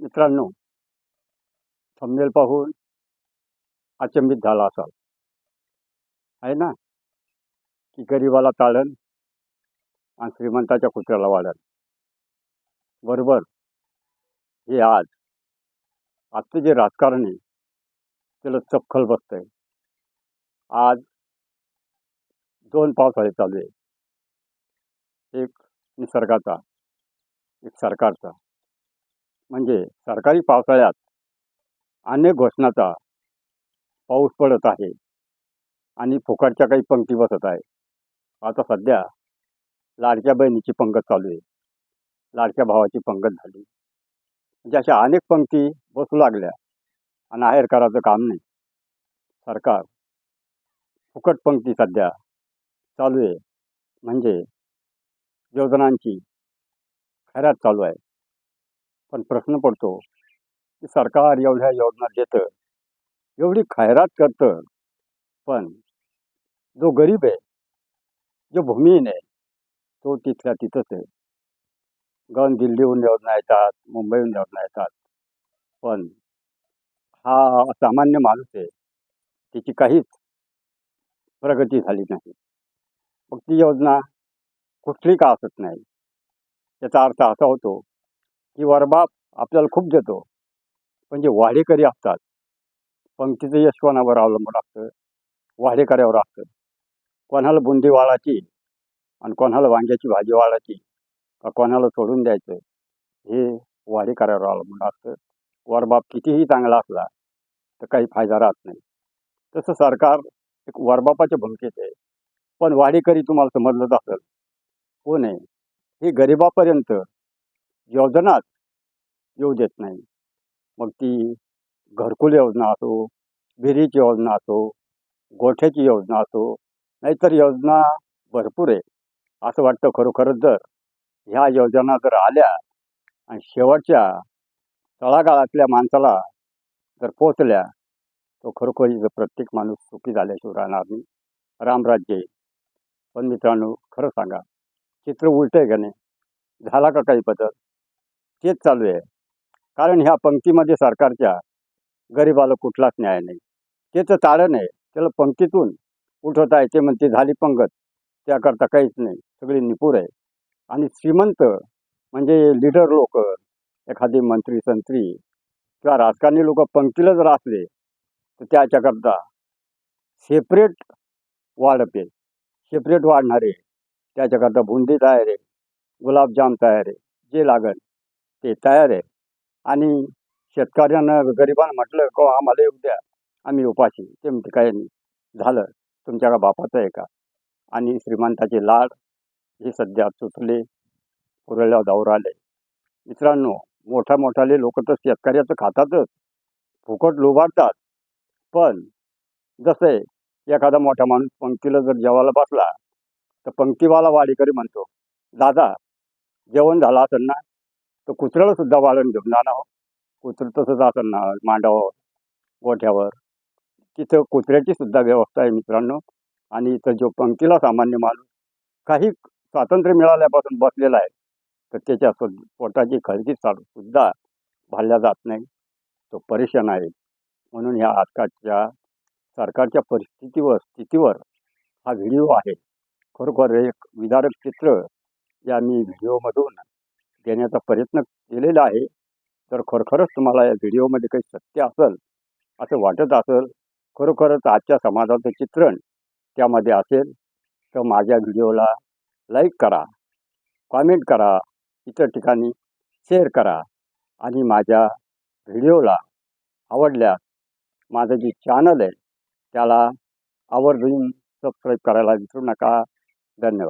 मित्रांनो थंबनेल पाहून अचंबित झाला असाल. आहे ना? की गरिबाला ताळण आणि श्रीमंताच्या कुत्र्याला वाढण. बरोबर? हे आज आजचं जे राजकारण आहे त्याला चपखल बसतंय. आज दोन पावसाळे चालू आहे एक निसर्गाचा एक सरकारचा. म्हणजे सरकारी पावसाळ्यात अनेक घोषणाचा पाऊस पडत आहे आणि फुकटच्या काही पंक्ती बसत आहे. आता सध्या लाडक्या बहिणीची पंगत चालू आहे. लाडक्या भावाची पंगत झाली. म्हणजे अशा अनेक पंक्ती बसू लागल्या आणि आहेर करायचं काम नाही. सरकार फुकट पंक्ती सध्या चालू आहे. म्हणजे योजनांची खऱ्यात चालू आहे. पण प्रश्न पडतो की सरकार एवढ्या योजना देतं एवढी खैरात करतं पण जो गरीब आहे जो भूमिहीन आहे तो तिथल्या तिथंच आहे. गण दिल्लीहून योजना येतात मुंबईहून योजना येतात पण हा सामान्य माणूस आहे त्याची काहीच प्रगती झाली नाही. मग ती योजना कुठली का असत नाही? याचा अर्थ असा होतो की वरबाप आपल्याला खूप देतो पण जे म्हणजे वाढेकरी असतात. पंक्तीचं यशवानावर अवलंबून असतं? वाढेकऱ्यावर असतं. कोणाला बुंदी वाळाची आणि कोणाला वांग्याची भाजी वाळाची का कोणाला सोडून द्यायचं? हे वाढेकऱ्यावर अवलंबून असतं. वरबाप कितीही चांगला असला तर काही फायदा राहत नाही. तसं सरकार एक वरबापाच्या भूमिकेत आहे. पण वाढेकरी तुम्हाला समजलंच असेल. कोण आहे? हे गरिबापर्यंत योजनाच येऊ देत नाही. मग ती घरकुल योजना असो विहिरीची योजना असो गोठ्याची योजना असो नाहीतर योजना भरपूर आहे. असं वाटतं खरोखरच जर. ह्या योजना जर आल्या आणि शेवटच्या तळागाळातल्या माणसाला जर पोचल्या तो खरोखर प्रत्येक माणूस सुखी झाल्याशिवाय राहणार नाही. रामराज्य पण मित्रांनो खरं सांगा चित्र उलटं आहे का नाही? झाला का काही बदल? तेच चालू आहे. कारण ह्या पंक्तीमध्ये सरकारच्या गरिबाला कुठलाच न्याय नाही. त्याचं तारण आहे. त्याला पंक्तीतून उठवता येते म्हणते झाली पंगत. त्याकरता काहीच नाही. सगळी निपुर आहे. आणि श्रीमंत म्हणजे लिडर लोक एखादी मंत्री संत्री किंवा राजकारणी लोक पंक्तीला जर असले तर त्याच्याकरता सेपरेट वाढप आहे सेपरेट वाढणारे. त्याच्याकरता बुंदी तयार आहे. गुलाबजाम तयार आहे. जे लागेल. ते तयार आहे. आणि शेतकऱ्यांना गरिबांना म्हटलं को आम्हाला येऊ द्या. आम्ही उपाशी ते म्हणते काय नाही. झालं. तुमच्या का बापाचं आहे का? आणि श्रीमंताचे लाड हे सध्या सुचले पुरल्या जाऊ आले. मित्रांनो मोठ्या मोठ्याले लोक तर शेतकऱ्याचं खातातच. फुकट लोभाडतात पण जसे एखादा मोठा माणूस पंक्तीला जर जेवायला बसला तर पंक्तीवाला वाडीकरी म्हणतो दादा जेवण झालं असेल ना? तर कुत्र्याला सुद्धा वाळण घेऊन जाणार हो कुत्रं तसंच असं ना मांडावर गोठ्यावर तिथं कुत्र्याची सुद्धा व्यवस्था आहे मित्रांनो. आणि इथं जो पंक्तीला सामान्य माणूस काही स्वातंत्र्य मिळाल्यापासून बसलेला आहे तर त्याच्या पोटाची खळगी चालू सुद्धा भरल्या जात नाही. तो परेशान आहे. म्हणून ह्या आजकालच्या सरकारच्या परिस्थितीवर स्थितीवर हा व्हिडिओ आहे. खरोखर एक विदारक चित्र. या मी व्हिडिओमधून देण्याचा प्रयत्न केलेला आहे. तर खरोखरच तुम्हाला या व्हिडिओमध्ये काही सत्य असेल असं वाटत असेल खरोखरच आजच्या समाजाचं चित्रण त्यामध्ये असेल तर माझ्या व्हिडिओला लाईक करा कॉमेंट करा इतर ठिकाणी शेअर करा आणि माझ्या व्हिडिओला आवडल्यास माझं जे चॅनल आहे त्याला आवर्जून सबस्क्राईब करायला विसरू नका. धन्यवाद.